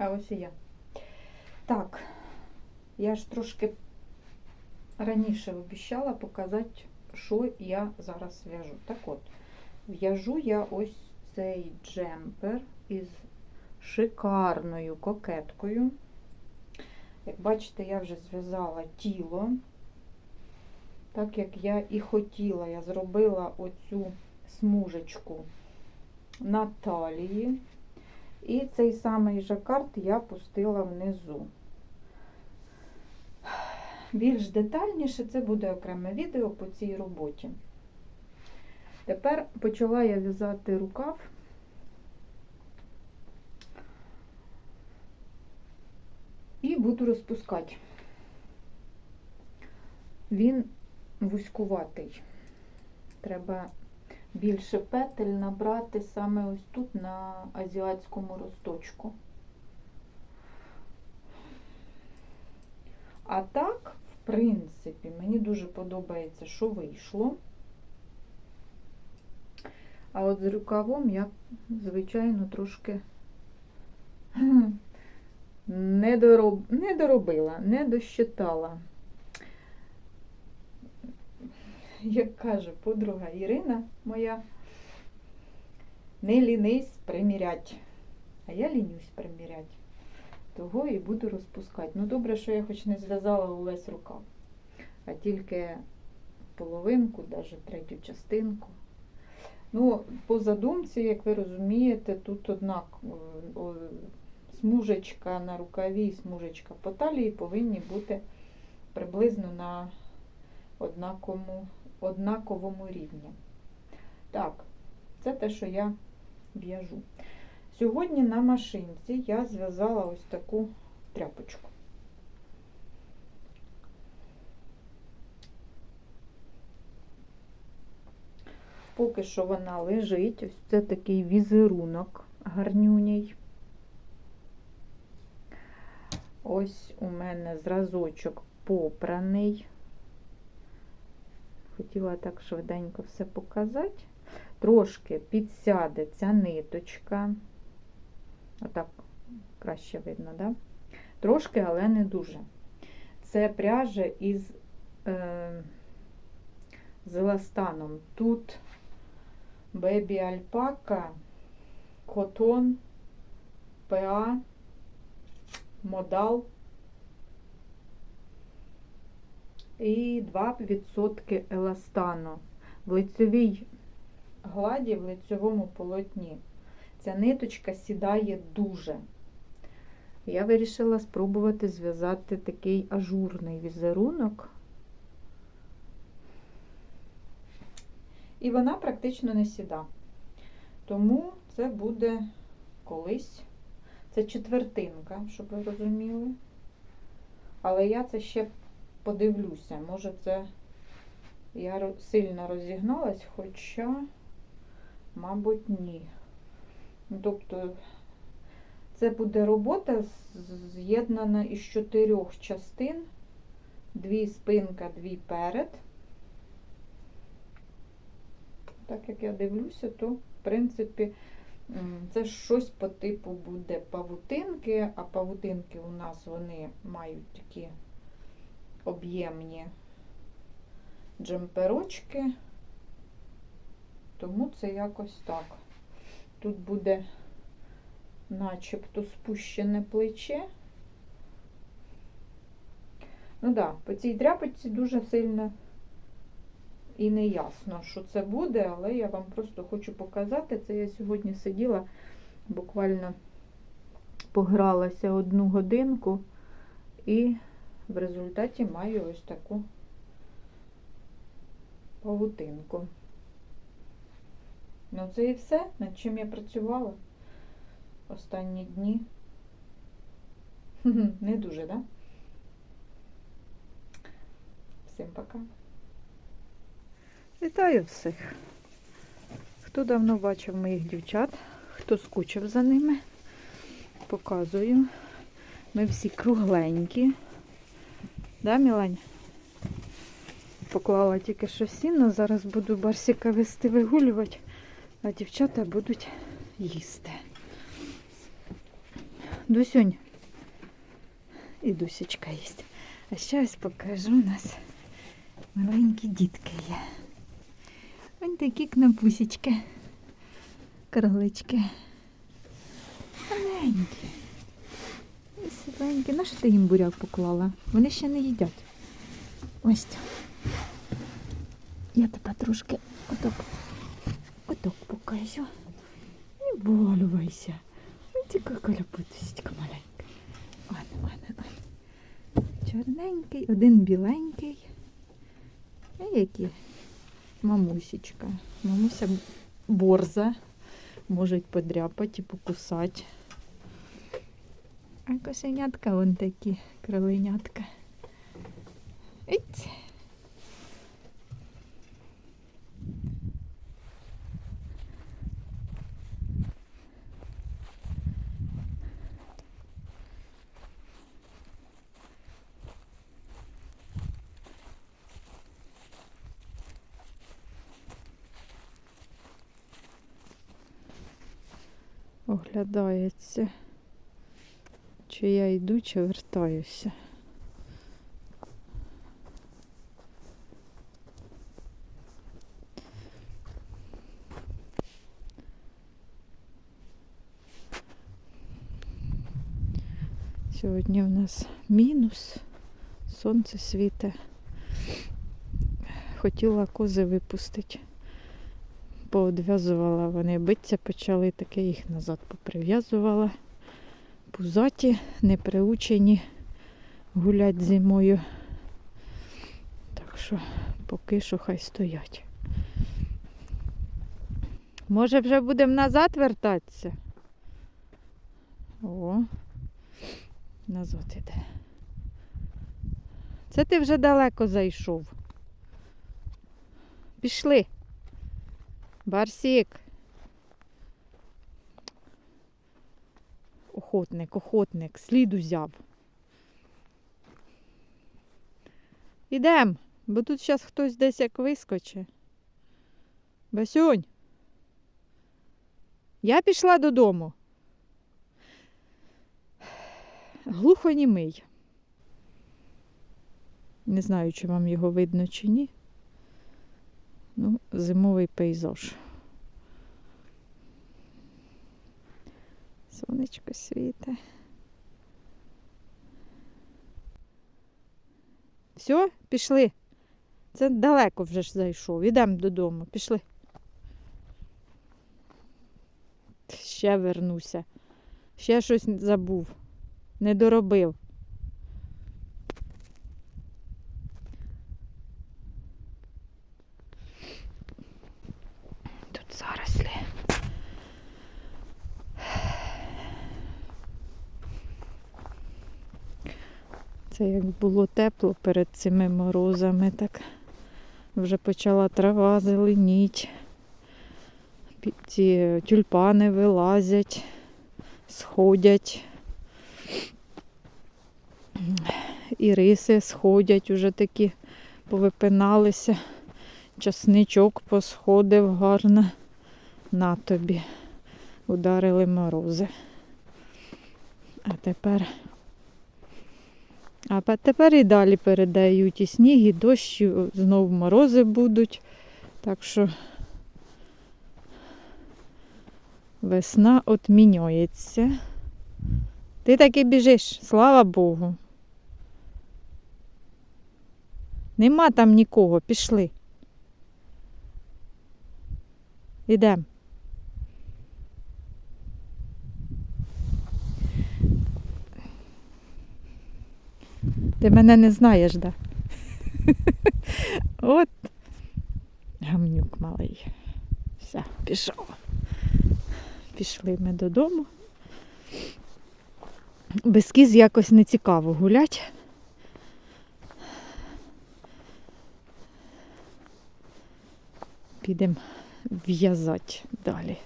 А ось і я. Так, я ж трошки раніше обіцяла показати, що я зараз в'яжу. Так от, в'яжу я ось цей джемпер із шикарною кокеткою. Як бачите, я вже зв'язала тіло. Так як я і хотіла, я зробила оцю смужечку на талії. І цей самий жакард я пустила внизу. Більш детальніше це буде окреме відео по цій роботі. Тепер почала я в'язати рукав. І буду розпускати. Він вузькуватий. Треба більше петель набрати саме ось тут на азіатському росточку. А так, в принципі, мені дуже подобається, що вийшло. А от з рукавом я, звичайно, трошки не, дороб... доробила, не дощитала. Як каже подруга Ірина моя, не лінись примірять. А я лінюсь примірять. Того і буду розпускати. Ну, добре, що я хоч не зв'язала увесь рукав, а тільки половинку, навіть третю частинку. Ну, по задумці, як ви розумієте, тут одна смужечка на рукаві смужечка по талії повинні бути приблизно на однаковому, однаковому рівні. Так, це те, що я в'яжу. Сьогодні на машинці я зв'язала ось таку тряпочку. Поки що вона лежить, ось це такий візерунок гарнюній. Ось у мене зразочок попраний. Хотіла так швиденько все показати. Трошки підсяде ця ниточка. Отак краще видно, да? Трошки, але не дуже. Це пряжа із е, з. Тут Бебі Альпака, Котон, ПА, Модал і 2% еластану. В лицьовій гладі, в лицьовому полотні. Ця ниточка сідає дуже. Я вирішила спробувати зв'язати такий ажурний візерунок. І вона практично не сіда. Тому це буде колись. Це четвертинка, щоб ви розуміли. Але я це ще подивлюся. Може, це я сильно розігналась, хоча, мабуть, ні. Тобто, це буде робота з'єднана із чотирьох частин, дві спинка, дві перед. Так як я дивлюся, то, в принципі, це щось по типу буде павутинки, а павутинки у нас вони мають такі об'ємні джемперочки, тому це якось так. Тут буде начебто спущене плече. Ну так, да, по цій тряпочці дуже сильно і не ясно, що це буде, але я вам просто хочу показати. Це я сьогодні сиділа, буквально погралася одну годинку і в результаті маю ось таку павутинку. Ну, це і все, над чим я працювала останні дні. Не дуже, да? Всім пока. Вітаю всіх. Хто давно бачив моїх дівчат, хто скучив за ними, показую. Ми всі кругленькі. Да, Мілань? Поклала тільки що сіно, зараз буду барсіка вести вигулювати, а дівчата будуть їсти. Дусюнь. І Дусечка є. А ще ось покажу у нас маленькі дітки є. Ось такі кнопусечки. Кролички. Маленькі. І сіленькі. На що ти їм буряк поклала? Вони ще не їдять. Ось. Я тебе трошки отак, отак покажу. Не балувайся. Ось яка каляпуточка маленька. Ладно, ладно, ладно. Чорненький, один біленький. А які? Мамусечка. Мамуся борза. Можуть подряпати і покусати. А кошенятка вон такі, кроленятка. Ить. Оглядається, чи я йду, чи вертаюся. Сьогодні в нас мінус, сонце світе. Хотіла кози випустити. Поодв'язувала вони биться почали, таке їх назад поприв'язувала. Пузаті, не приучені гулять зимою. Так що поки що хай стоять. Може вже будемо назад вертатися? О, назад іде. Це ти вже далеко зайшов. Пішли. Барсік. Охотник, охотник, слід узяв. Ідем, бо тут зараз хтось десь як вискоче. Басюнь. Я пішла додому. Глухонімий. Не знаю, чи вам його видно чи ні. Ну, зимовий пейзаж. Сонечко світе. Все, пішли. Це далеко вже ж зайшов. Ідемо додому. Пішли. Ще вернуся. Ще щось забув. Не доробив. Це як було тепло перед цими морозами, так вже почала трава зеленіть. Ці тюльпани вилазять, сходять. Іриси сходять, уже такі повипиналися. Часничок посходив гарно. На тобі. Ударили морози. А тепер. А тепер і далі передають і сніг, і дощ, і знов морози будуть. Так що весна отмінюється. Ти таки біжиш, слава Богу. Нема там нікого, пішли. Ідемо. Ти мене не знаєш, да? От гамнюк малий. Все, пішов. Пішли ми додому. Без кіз якось не цікаво гулять. Підемо в'язати далі.